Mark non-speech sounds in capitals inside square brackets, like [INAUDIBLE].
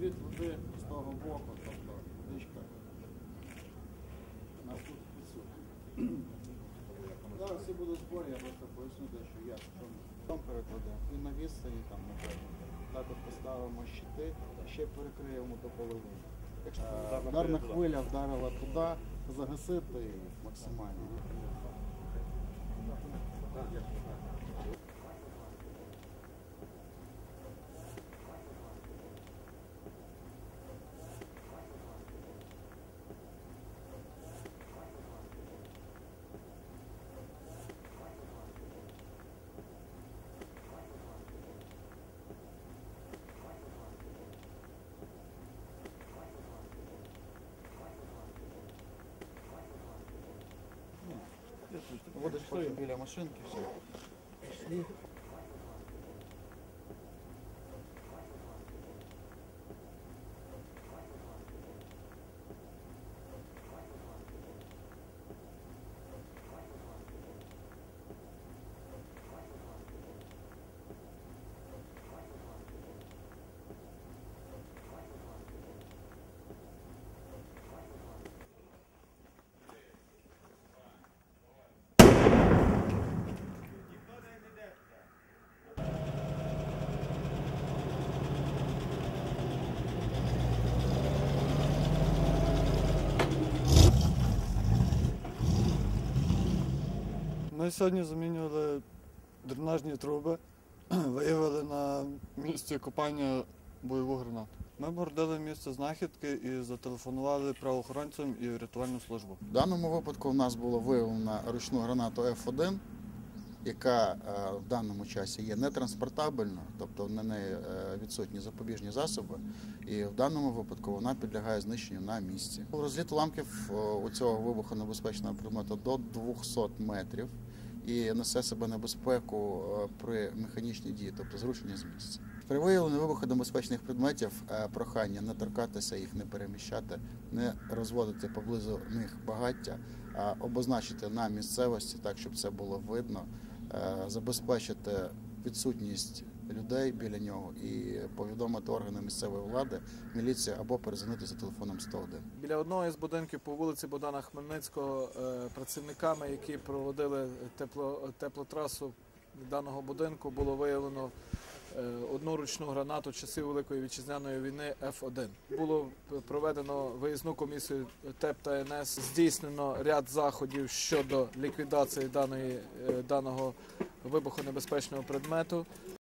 і води з того боку, тобто водичка на тут відсутня. Зараз всі будуть зборі, я просто поясню як. в чому. Там перекладемо і на відстані там, напевно. Так от поставимо щити, ще перекриємо до половини. Якщо Ударна хвиля хвиля вдарила туди, загасити її максимально. Водиш потім біля машинки, все. Ми сьогодні замінювали дренажні труби, [CLEARS THROAT] виявили на місці копання бойову гранату. Ми бордили місце знахідки і зателефонували правоохоронцям і рятувальну службу. В даному випадку в нас було виявлено ручну гранату F1, яка е, в даному часі є нетранспортабельною, тобто на неї е, відсутні запобіжні засоби, і в даному випадку вона підлягає знищенню на місці. Розліт уламків у цього вибухонебезпечного предмету до 200 метрів і несе себе небезпеку е, при механічній дії, тобто зрушення з місця. При виявленні вибухонебезпечних предметів е, прохання не торкатися їх, не переміщати, не розводити поблизу них багаття, а обозначити на місцевості так, щоб це було видно, е, забезпечити відсутність людей біля нього і повідомити органи місцевої влади, міліцію або перезвонити за телефоном 101. Біля одного із будинків по вулиці Богдана Хмельницького е, працівниками, які проводили тепло, теплотрасу даного будинку, було виявлено е, одну ручну гранату часів Великої вітчизняної війни F1. Було проведено виїзну комісію ТЕП та НС, здійснено ряд заходів щодо ліквідації даної, е, даного вибухонебезпечного предмету.